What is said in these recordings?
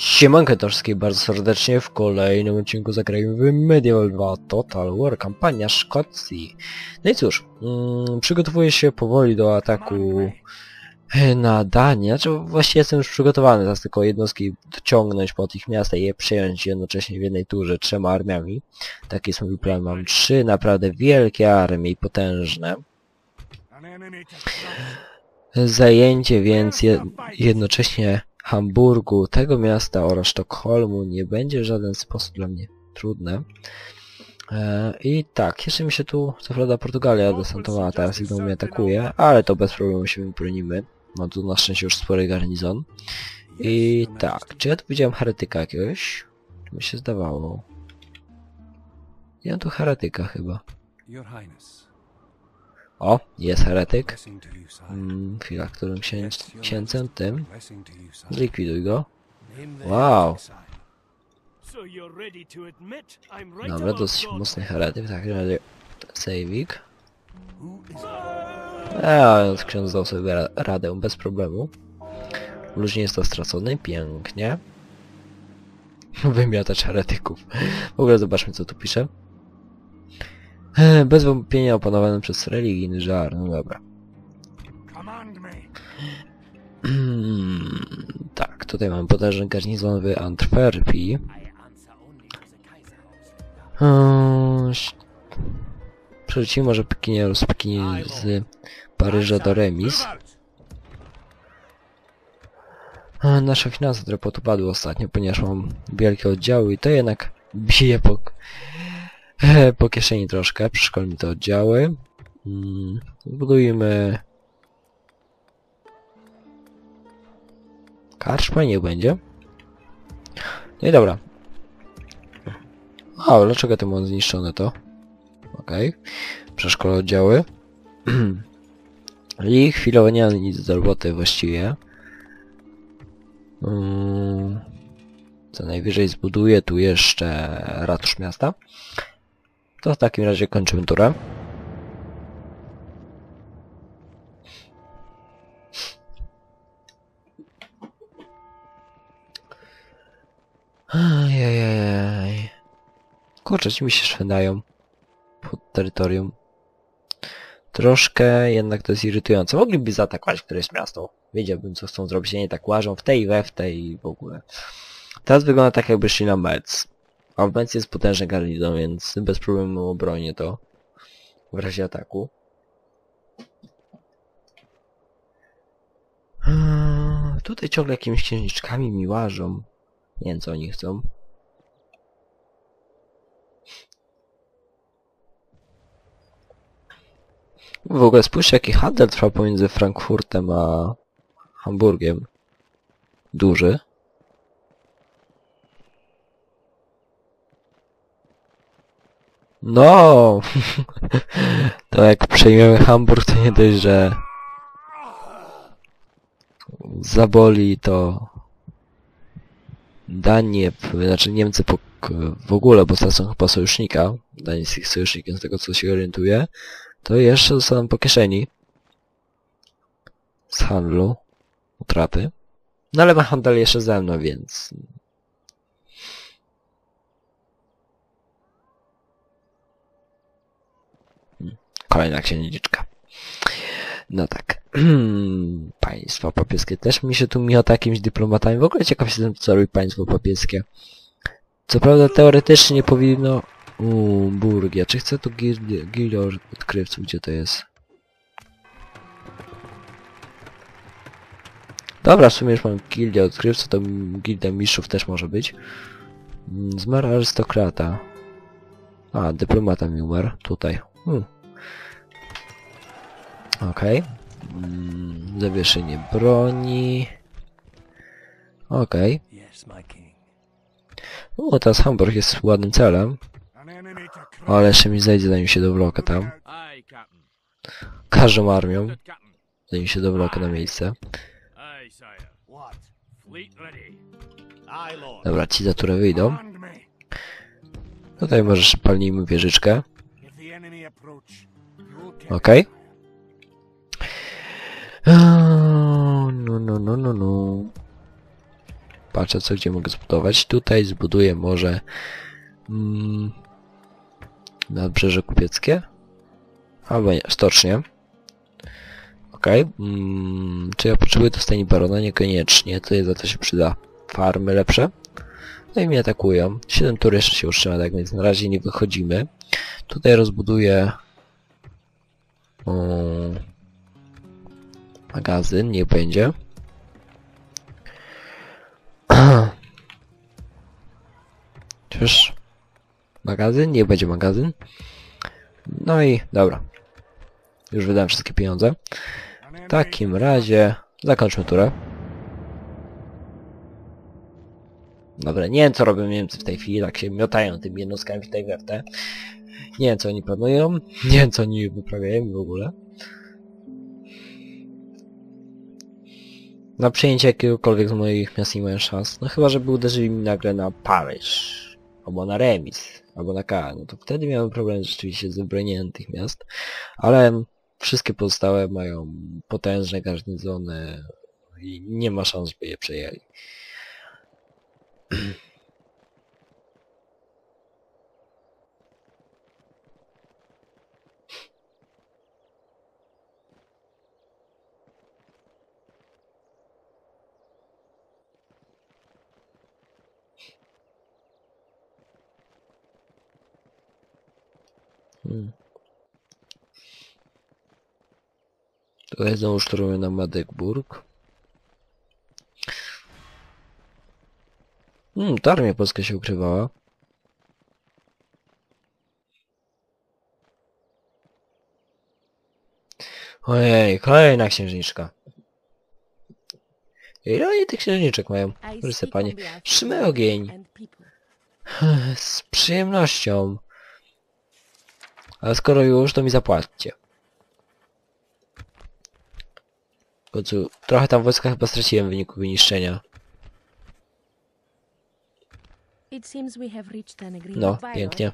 Siemanko wszystkich bardzo serdecznie w kolejnym odcinku zagrajmy w Medieval 2 Total War kampania Szkocji. No i cóż, mm, przygotowuję się powoli do ataku e, na Danię, znaczy właściwie jestem już przygotowany, teraz tylko jednostki dociągnąć pod ich miasta i je przejąć jednocześnie w jednej turze trzema armiami. Taki jest mój plan, mam trzy naprawdę wielkie armie i potężne. Zajęcie więc je, jednocześnie Hamburgu, tego miasta oraz Sztokholmu nie będzie w żaden sposób dla mnie trudne. E, I tak, jeszcze mi się tu, co prawda Portugalia desantowała, teraz i znowu mnie atakuje, ale to bez problemu się wypronimy. Mam tu na szczęście już spory garnizon. I tak, czy ja tu widziałem heretyka jakiegoś? Czy mi się zdawało? Ja tu heretyka chyba. Your Highness, O, jest heretyk. Mm, chwila, którym księcem tym. Zlikwiduj go. Wow. Dobra, dosyć mocny heretyk, w takim razie is A, ksiądz dał sobie ra radę bez problemu. Luz nie jest to stracony, pięknie. Wymiatacz heretyków. W ogóle zobaczmy co tu pisze. Bez wątpienia opanowany przez religijny żar, no dobra. Tak, tutaj mamy potężny garnizon w Antwerpii. Przerzucimy może Pekinie z Pekinie z Paryża do Remis. Nasze finanse trochę podupadły ostatnio, ponieważ mam wielkie oddziały i to jednak bije po, po kieszeni troszkę. Przeszkolmy te oddziały. Mm, Budujmy... Karczma niech będzie. No i dobra. A, dlaczego to mam zniszczone to? Okej. Przeszkolę oddziały. I chwilowo nie mam nic do roboty właściwie. Mm, co najwyżej zbuduję tu jeszcze ratusz miasta. To w takim razie kończymy turę. Ajajaj. Kurczę, ci mi się szwendają pod terytorium. Troszkę jednak to jest irytujące. Mogliby zaatakować któreś miasto. Wiedziałbym co chcą zrobić, nie tak łażą w tej, we w tej i w ogóle. Teraz wygląda tak jakby szli na Metz. A Metz jest potężny garnizon, więc bez problemu obronię to. W razie ataku. Eee, Tutaj ciągle jakimiś księżniczkami mi łażą. Nie wiem co oni chcą. W ogóle spójrzcie jaki handel trwa pomiędzy Frankfurtem a Hamburgiem. Duży. No! to jak przejmiemy Hamburg to nie dość, że zaboli to Danię, znaczy Niemcy po, w ogóle, bo stracą chyba sojusznika, Dania jest ich sojusznikiem z tego co się orientuję, to jeszcze zostaną po kieszeni z handlu, utraty. No ale ma handel jeszcze ze mną, więc... Kolejna księżniczka. No tak. państwo papieskie też mi się tu miota jakimiś dyplomatami. W ogóle ciekaw jestem, co robi państwo papieskie. Co prawda teoretycznie nie powinno... Uuu, Burgia. Czy chcę tu gildię odkrywców? Gdzie to jest? Dobra, w sumie już mam gildię odkrywców, to gildia mistrzów też może być. Mm, Zmarł arystokrata. A, dyplomata mi umarł. Tutaj. Hmm. Okej. Mm, Zawieszenie broni. Okej. King. O, teraz Hamburg jest ładnym celem. Ale jeszcze mi zejdzie zanim się dowlokę tam. Aye, Captain. Każdą armią, zanim się dowlokę na miejsce. Dobra, ci za turę wyjdą. Tutaj możesz palnijmy wieżyczkę. Okej. Eee, Patrzę co gdzie mogę zbudować. Tutaj zbuduję może mm, nadbrzeże kupieckie. Albo nie, stocznie. Okej. Mm, czy ja potrzebuję to stajni barona? Niekoniecznie. To za to się przyda. Farmy lepsze. No i mnie atakują. 7 tur jeszcze się utrzyma, tak więc na razie nie wychodzimy. Tutaj rozbuduję o, magazyn, nie będzie. Czyż magazyn? Nie będzie magazyn. No i dobra. Już wydałem wszystkie pieniądze. W takim razie zakończmy turę. Dobra, nie wiem co robią Niemcy w tej chwili, tak się miotają tymi jednostkami w tej wertę. Nie wiem co oni planują, nie wiem co oni wyprawiają w ogóle. Na przejęcie jakiegokolwiek z moich miast nie mają szans. No chyba, żeby uderzyli mi nagle na Paryż. Albo na remis. Albo na K. No to wtedy miałem problem rzeczywiście z wybronieniem tych miast. Ale wszystkie pozostałe mają potężne garnizony i nie ma szans, by je przejęli. Hmm. Tutaj znowu szturmują na Madegburg. Hmm, ta armia polska się ukrywała. Ojej, kolejna księżniczka. Ile oni tych księżniczek mają? Proszę panie. Trzymaj ogień. Z przyjemnością. Ale skoro już, to mi zapłaćcie. W końcu, trochę tam wojska chyba straciłem w wyniku wyniszczenia. No, pięknie.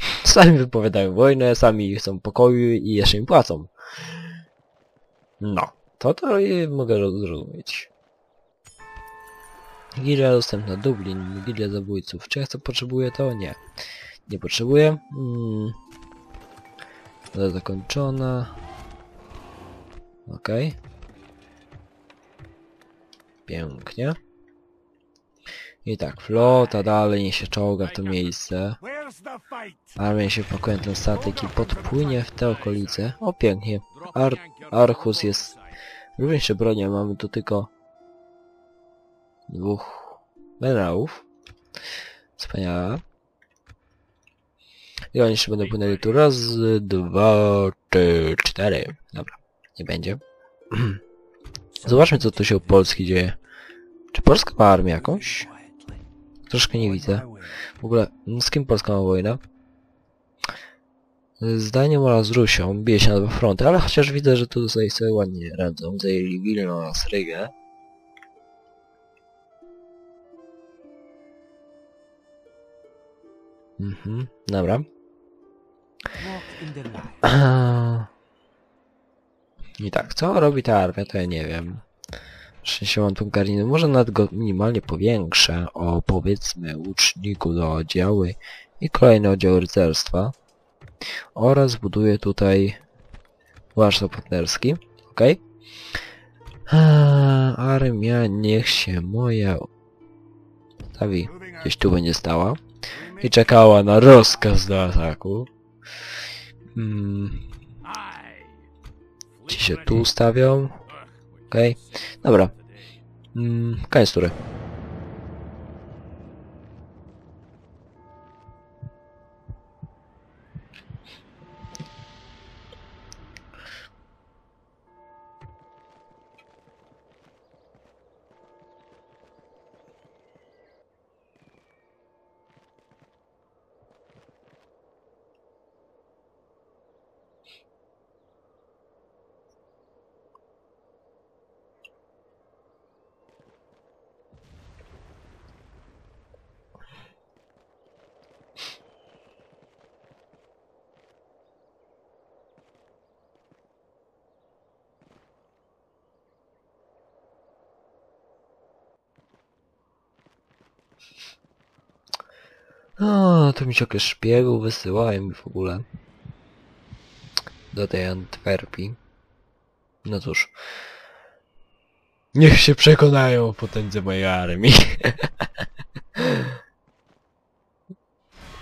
Sami wypowiadają wojnę, sami chcą pokoju i jeszcze im płacą. No, to to i mogę roz- zrozumieć. Gilia dostępna Dublin, Gilia zabójców. Czy ja to potrzebuję to? Nie. Nie potrzebuję. Mm. Woda zakończona. Okej. Pięknie. I tak, flota dalej nie się czołga w to miejsce. Armia się pakuje ten statek i podpłynie w te okolice. O, pięknie. Ar Archus jest również jeszcze bronią. Mamy tu tylko dwóch generałów. Wspaniale. I oni jeszcze będą płynęli tu raz, dwa, trzy, cztery. Dobra, nie będzie. Zobaczmy co tu się u Polski dzieje. Czy Polska ma armię jakąś? Troszkę nie widzę. W ogóle, z kim Polska ma wojnę? Z Danią oraz Rusią bije się na dwa fronty, ale chociaż widzę, że tu tutaj sobie ładnie radzą. Zajęli Wilno oraz Rygę. Mhm, dobra. I tak, co robi ta armia, to ja nie wiem. Szczęście mam tą garninę. Może nawet go minimalnie powiększę o powiedzmy łuczniku do oddziały i kolejny oddział rycerstwa. Oraz buduję tutaj warsztat partnerski. Ok. Armia niech się moja stawi gdzieś tu będzie stała i czekała na rozkaz do ataku. Hmm, ci się tu ustawią. Okej. Dobra. Mm, koniec tury. O, tu mi się jakieś szpiegów wysyłają mi w ogóle. Do tej Antwerpii. No cóż. Niech się przekonają o potędze mojej armii.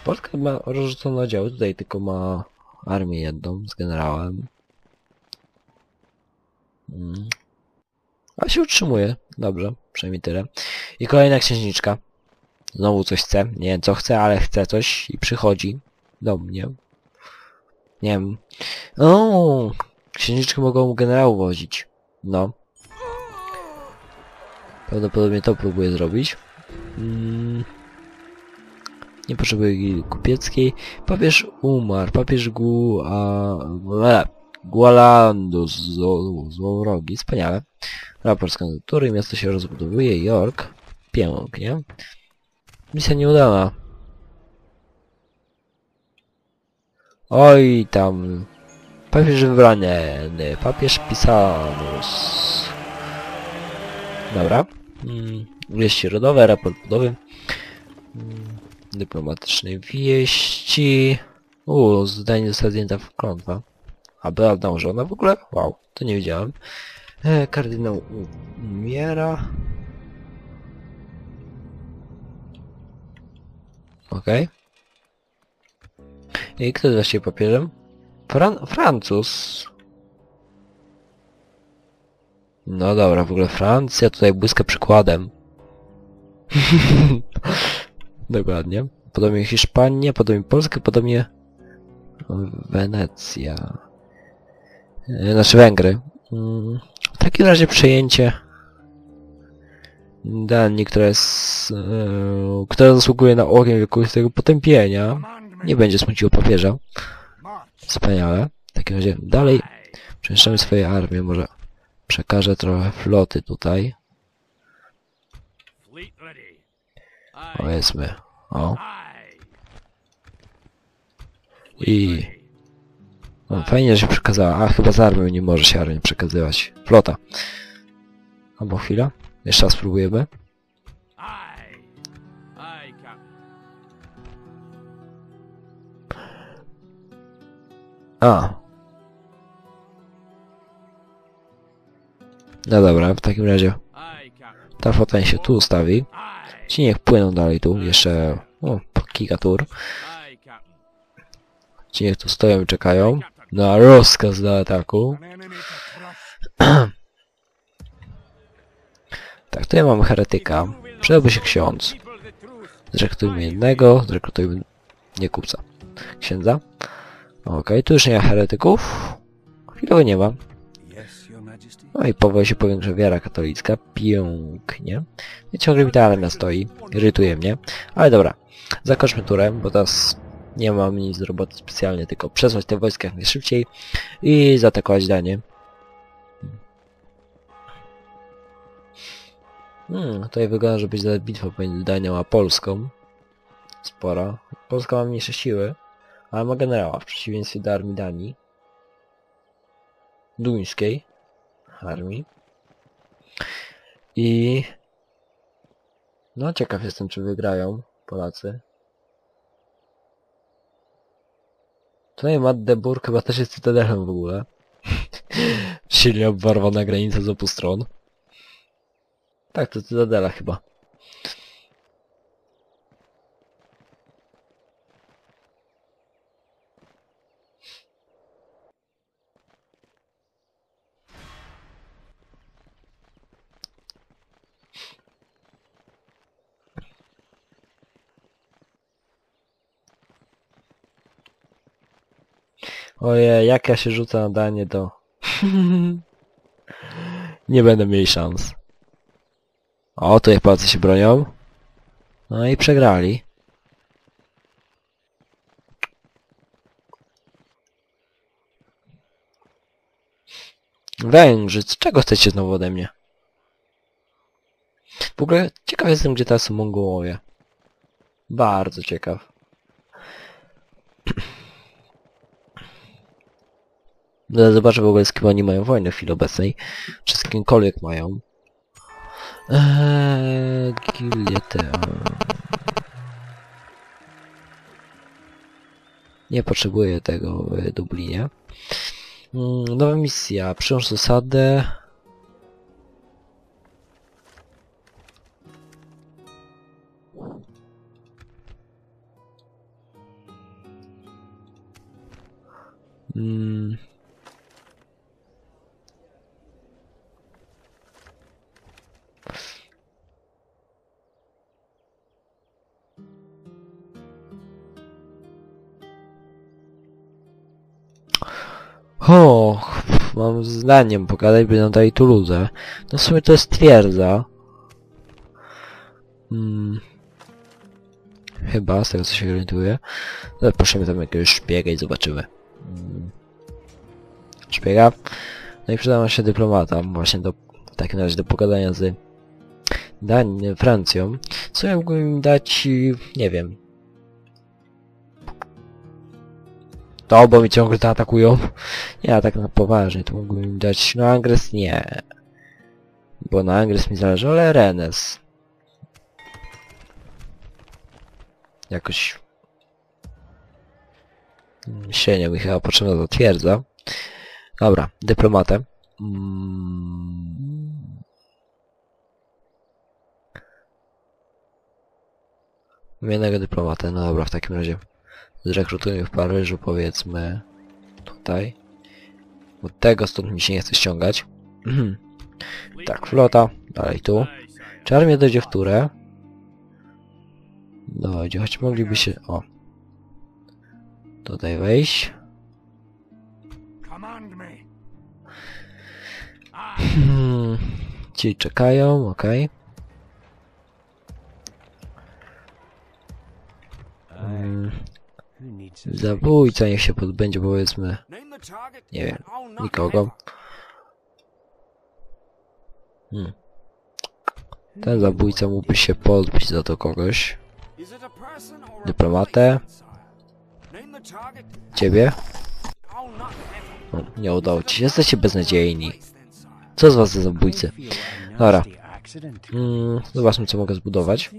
Polska ma rozrzucone oddziały, tutaj tylko ma armię jedną z generałem. Mm. A się utrzymuje. Dobrze, przynajmniej tyle. I kolejna księżniczka. Znowu coś chce. Nie wiem co chce, ale chce coś i przychodzi do mnie. Nie wiem. O, księżniczki mogą generałów wozić. No. Prawdopodobnie to próbuję zrobić. Mm. Nie potrzebuję kupieckiej. Papież umarł. Papież Gu... A... Gualandus zło- złowrogi. Wspaniale. Raport z kandydatury. Miasto się rozbudowuje. York. Pięknie. Misja nieudana. Oj tam. Papież wybrany. Papież Pisanus. Dobra. Mm, Wieści rodowe, raport budowy. Mm, Dyplomatycznej wieści. Uuu, zdanie została zdjęta w klątwa. A była dążona w ogóle? Wow, to nie wiedziałem. E, kardynał umiera. Okej. I kto właściwie papieżem? Fran Francuz. No dobra, w ogóle Francja tutaj błyska przykładem. Dokładnie. Podobnie Hiszpania, podobnie Polska, podobnie Wenecja. Znaczy Węgry. Mm, W takim razie przejęcie Danii, która jest, e, która zasługuje na ogień wiekuistego potępienia, nie będzie smuciło papieża. Wspaniale. W takim razie dalej przemieszczamy swoje armię. Może przekażę trochę floty tutaj. Powiedzmy. O. I... No, fajnie, że się przekazała. A, chyba z armią nie może się armii przekazywać. Flota. Albo chwila. Jeszcze raz spróbujemy. A. No dobra, w takim razie ta niech się tu ustawi. Ci niech płyną dalej tu. Jeszcze... O, po kilka tur. Ci niech tu stoją i czekają. Na rozkaz do ataku. Tak, tutaj mamy heretyka. Przydałby się ksiądz. Zrekrutujmy jednego, zrekrutujmy... Nie kupca. Księdza. Okej, tu już nie ma heretyków. Chwilowo nie ma. No i powoli się powiększa wiara katolicka. Pięknie. I ciągle mi ta armia stoi. Irytuje mnie. Ale dobra. Zakończmy turę, bo teraz nie mam nic do roboty specjalnie, tylko przesłać te wojska jak najszybciej i zaatakować Danię. Hmm, tutaj wygląda, że będzie bitwa pomiędzy Danią a Polską. Spora. Polska ma mniejsze siły, ale ma generała w przeciwieństwie do armii Danii. Duńskiej armii. I... No, ciekaw jestem, czy wygrają Polacy. Tutaj Magdeburg chyba też jest cytadelem w ogóle. Silnie obwarowana granica z obu stron. Tak, to cytadela chyba. Ojej, jak ja się rzucę na danie, to... Nie będę mieli szans. O, tutaj Polacy się bronią. No i przegrali. Węgrzy, czego chcecie znowu ode mnie? W ogóle ciekaw jestem, gdzie teraz są Mongołowie. Bardzo ciekaw. Zobaczę w ogóle z kim oni mają wojnę w chwili obecnej. Czy z kimkolwiek mają. Eee. Nie potrzebuję tego w Dublinie. Mm, Nowa misja. Przyłącz zasadę. Mm. Mam zdaniem pogadać, by nam dali Toulouse. No w sumie to jest twierdza. Hmm. Chyba, z tego co się orientuję. Zaprosimy tam jakiegoś szpiega i zobaczymy. Mm. Szpiega. No i przyda nam się dyplomata, właśnie do, w takim razie do pogadania z Dan Francją. Co ja mógłbym dać, nie wiem. To, bo mi ciągle to atakują. Ja tak na poważnie, to mógłbym im dać, no Angres nie. Bo na Angres mi zależy, ale Rennes. Jakoś... Średnio mi chyba potrzebna ta twierdza. Dobra, dyplomatę. Mm. Jednego dyplomatę, no dobra, w takim razie zrekrutujmy w Paryżu, powiedzmy, tutaj. Bo tego stąd mi się nie chce ściągać. tak, flota, dalej tu. Czy armia dojdzie w turę? Dojdzie, choć mogliby się... O. Tutaj wejść. Hmm. Ci czekają. Mm, needs a Zabójca niech się podbędzie, powiedzmy, nie wiem, nikogo. Hmm. Ten zabójca mógłby się podbić za to kogoś. Dyplomatę. Ciebie? O, nie udało ci się, jesteście beznadziejni. Co z was za zabójcy? Dobra. Accident. Mm, zobaczmy co mogę zbudować.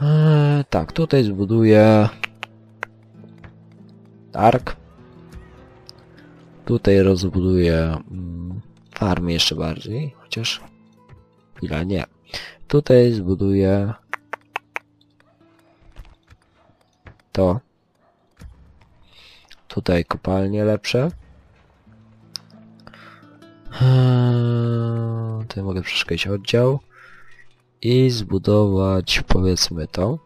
Eee, tak, tutaj zbuduję... Ark. Tutaj rozbuduję mm, farmy jeszcze bardziej, chociaż... Chwila, nie. Tutaj zbuduję... To. Tutaj kopalnie lepsze. Eee, tutaj mogę przeszkolić oddział i zbudować powiedzmy to.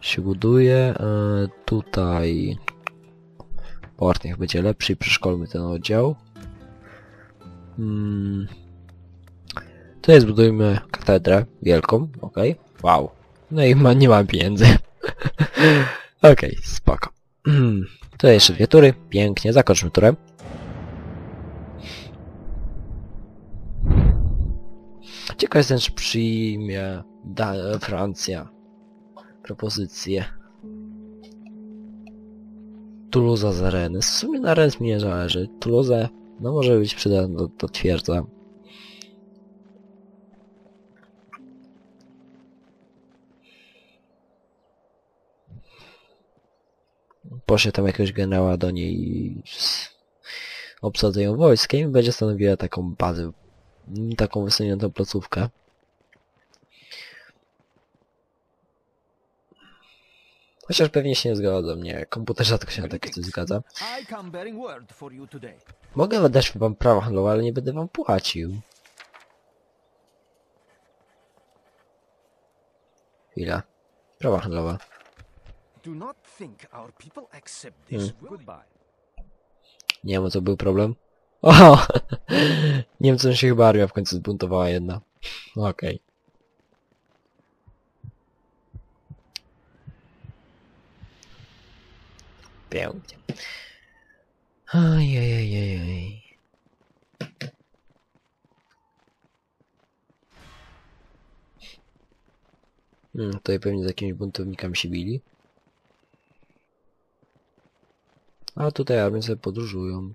Się buduje e, tutaj. Port niech będzie lepszy i przeszkolmy ten oddział. Hmm. tutaj zbudujmy katedrę wielką, ok wow. No i ma, nie mam pieniędzy. Ok, spoko. Tutaj jeszcze dwie tury, pięknie, zakończmy turę Ciekaw czy przyjmie da Francja propozycję. Toulouse z Rennes. W sumie na Rennes mi nie zależy. Toulouse, no może być przydatna do, do twierdza. Poszedł tam jakiegoś generała do niej i obsadzę ją wojskiem i będzie stanowiła taką bazę taką wysuniętą placówkę. Chociaż pewnie się nie zgodzą, nie. Komputer rzadko się na takie coś zgadza. Mogę dać wam prawa handlowe, ale nie będę wam płacił. Chwila. Prawa handlowe. Hmm. Nie wiem, co był problem. O! Niemcom się chyba armia w końcu zbuntowała jedna. Okej. Pięknie. Ajajajajaj. Hmm, tutaj pewnie z jakimiś buntownikami się bili. A tutaj armie sobie podróżują.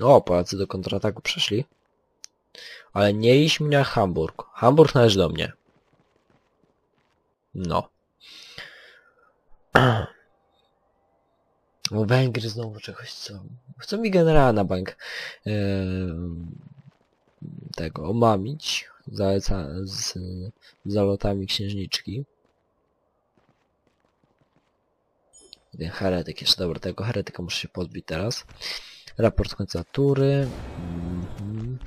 O, Polacy do kontrataku przeszli. Ale nie idźmy na Hamburg. Hamburg należy do mnie. No. Węgry znowu czegoś chcą. Chcą mi generała na bank em, tego omamić zaleca, z zalotami księżniczki. Ten heretyk jeszcze, dobra, tego heretyka muszę się pozbyć teraz. Raport końca tury. Mhm.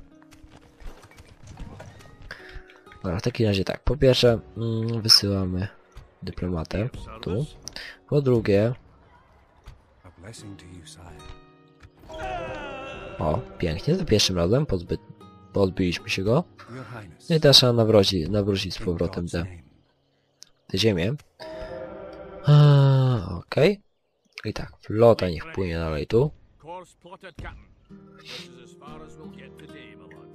Dobra, w takim razie tak, po pierwsze mm, wysyłamy dyplomatę tu. Po drugie, o, pięknie, za pierwszym razem pozbyt, pozbyliśmy się go. No i teraz trzeba nawrócić, nawrócić z powrotem tę tę ziemię. Okej. I tak, flota niech płynie dalej tu. Course plotted, Captain. This is as far as we'll get today, my lord.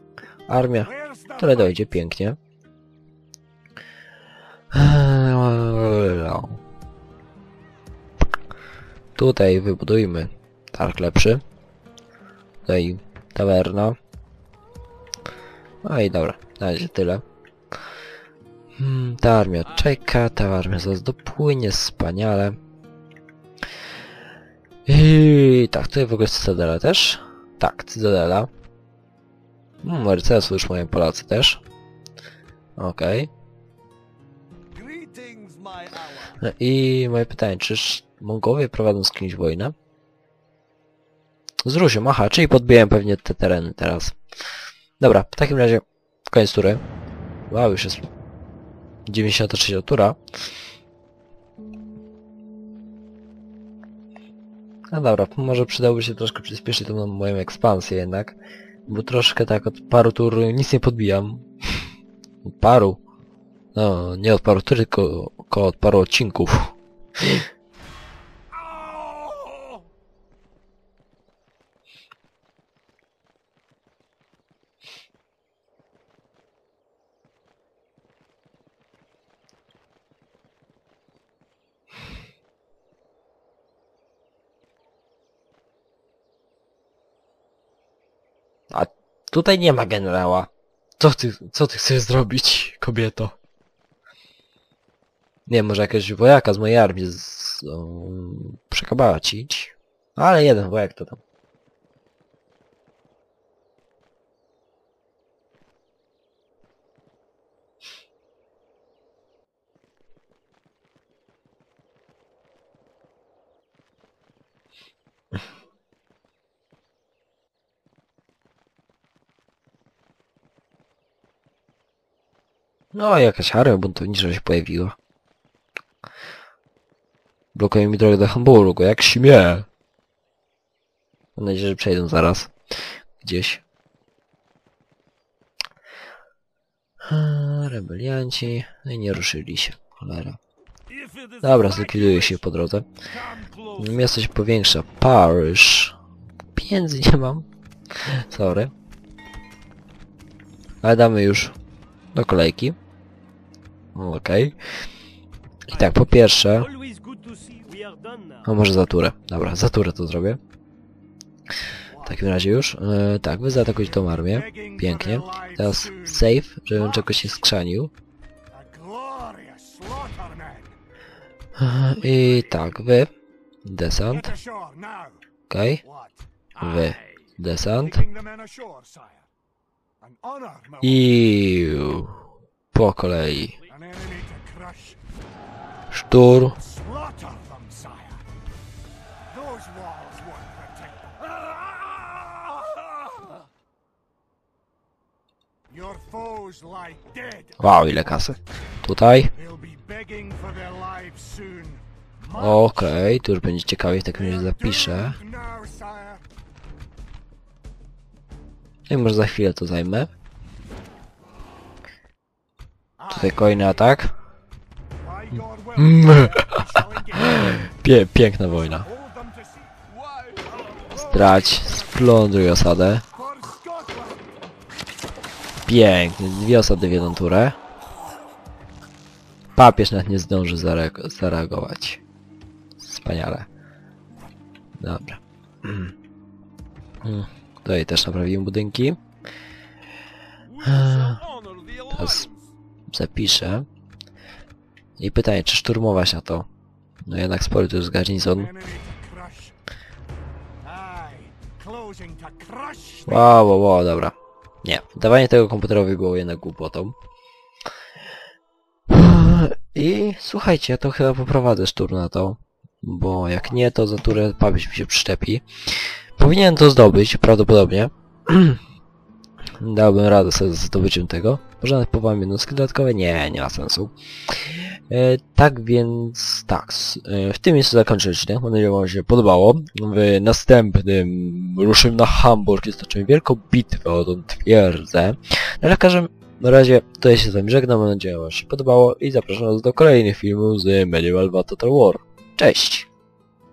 Armia, które dojdzie pięknie. Tutaj wybudujmy targ lepszy. Tutaj tawerna. No i dobra, na razie tyle. Hmm, ta armia czeka, ta armia zaraz dopłynie, wspaniale. I tak, tutaj w ogóle jest Cytadela też. Tak, Cytadela. Hmm, rycerstwo już mają Polacy też. Okej. Hour. No I moje pytanie, czyż Mongołowie prowadzą z kimś wojnę? Z Rusią, aha, czyli podbiłem pewnie te tereny teraz. Dobra, w takim razie koniec tury. Wow, już jest 93 tura. No dobra, może przydałoby się troszkę przyspieszyć tą moją ekspansję jednak. Bo troszkę tak od paru tur nic nie podbijam. Paru. No, nie od paru tylko od paru odcinków. A tutaj nie ma generała. Co ty, co ty chcesz zrobić, kobieto? Nie, może jakiegoś wojaka z mojej armii z, o, przekabacić. Ale jeden wojak to tam. No, jakaś armia buntownicza się pojawiła. Blokuje mi drogę do Hamburgu, jak śmie. Mam nadzieję, że przejdą zaraz. Gdzieś. Rebelianci. No i nie ruszyli się. Cholera. Dobra, the zlikwiduje się po drodze. Miasto się powiększa. Parish. Pieniędzy nie mam. Sorry. Ale damy już do kolejki. Okej. I tak, po pierwsze... A może za turę. Dobra, za turę to zrobię. W takim razie już. E, tak, wy zaatakujcie tą armię. Pięknie. Teraz save, żebym czegoś nie skrzanił. E, I tak, wy. Desant. Okej. What? Wy. Desant. I po kolei. Sztur. Wow, ile kasy. Tutaj. Okej, tu już będzie ciekawie, w takim razie zapiszę. I może za chwilę to zajmę. Tutaj kolejny atak. Mm. Pie piękna wojna. Strać, splądruj osadę. Pięknie, dwie osady w jedną turę. Papież nawet nie zdąży zareag zareagować. Wspaniale. Dobra. Mm. Tutaj też naprawiłem budynki. Teraz. Zapiszę. I pytanie, czy szturmować na to? No jednak spory to jest garnizon. Wow, wow, wow, dobra. Nie, dawanie tego komputerowi było jednak głupotą. I słuchajcie, ja to chyba poprowadzę szturm na to. Bo jak nie, to za turę pamięć mi się przyczepi. Powinienem to zdobyć, prawdopodobnie. Dałbym radę sobie z zdobyciem tego. Może nawet jednostki dodatkowe? Nie, nie ma sensu. E, tak więc, tak, e, w tym miejscu zakończę odcinek. Mam nadzieję, że wam się podobało. W następnym ruszymy na Hamburg i stoczymy wielką bitwę o tą twierdzę. Na każdym razie, tutaj się z wami żegnam. Mam nadzieję, że wam się podobało i zapraszam was do kolejnych filmów z Medieval 2 Total War. Cześć!